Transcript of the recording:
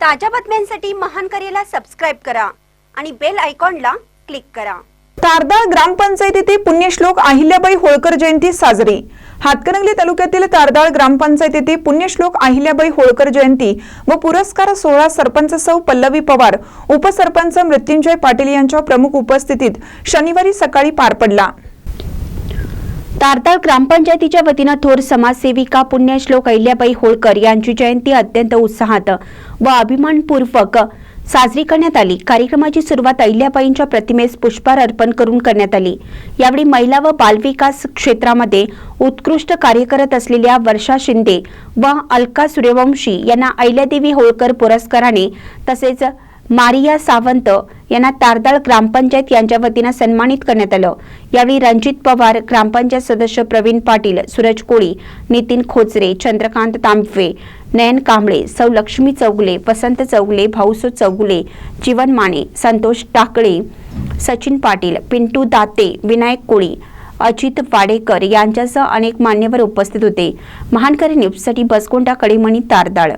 ताज्या बातम्यांसाठी महान करेला सबस्क्राईब करा आणि बेल आयकॉनला क्लिक करा. तारदाळ ग्रामपंचायतीतील पुण्यश्लोक अहिल्याबाई होळकर जयंती साजरी. हातकणंगले तालुक्यातील तारदाळ ग्रामपंचायतीतील पुण्यश्लोक अहिल्याबाई होळकर जयंती व पुरस्कार सोहळा सरपंच सौ पल्लवी पवार उपसरपंच मृत्युंजय पाटील यांच्या प्रमुख उपस्थितीत शनिवारी सकाळी पार पडला. तारताळ ग्रामपंचायतीच्या वतीनं थोर समाजसेविका पुण्यश्लोक अहिल्याबाई होळकर यांची जयंती अत्यंत उत्साहात व अभिमानपूर्वक साजरी करण्यात आली. कार्यक्रमाची सुरुवात अहिल्याबाईंच्या प्रतिमेस पुष्पहार अर्पण करून करण्यात आली. यावेळी महिला व बालविकास क्षेत्रामध्ये उत्कृष्ट कार्य करत असलेल्या वर्षा शिंदे व अलका सूर्यवंशी यांना अहिल्यादेवी होळकर पुरस्काराने तसेच मारिया सावंत यांना तारदाळ ग्रामपंचायत यांच्या वतीनं सन्मानित करण्यात आलं. यावेळी रणजित पवार ग्रामपंचायत सदस्य प्रवीण पाटील सूरज कोळी नितीन खोचरे चंद्रकांत तांबवे नयन कांबळे सौ लक्ष्मी चौगुले वसंत चौगुले भाऊसो चौगुले जीवन माने संतोष टाकळे सचिन पाटील पिंटू दाते विनायक कोळी अजित वाडेकर यांच्यासह अनेक मान्यवर उपस्थित होते. महानकरी न्यूजसाठी बसकोंडा कडेमणी तारदाळ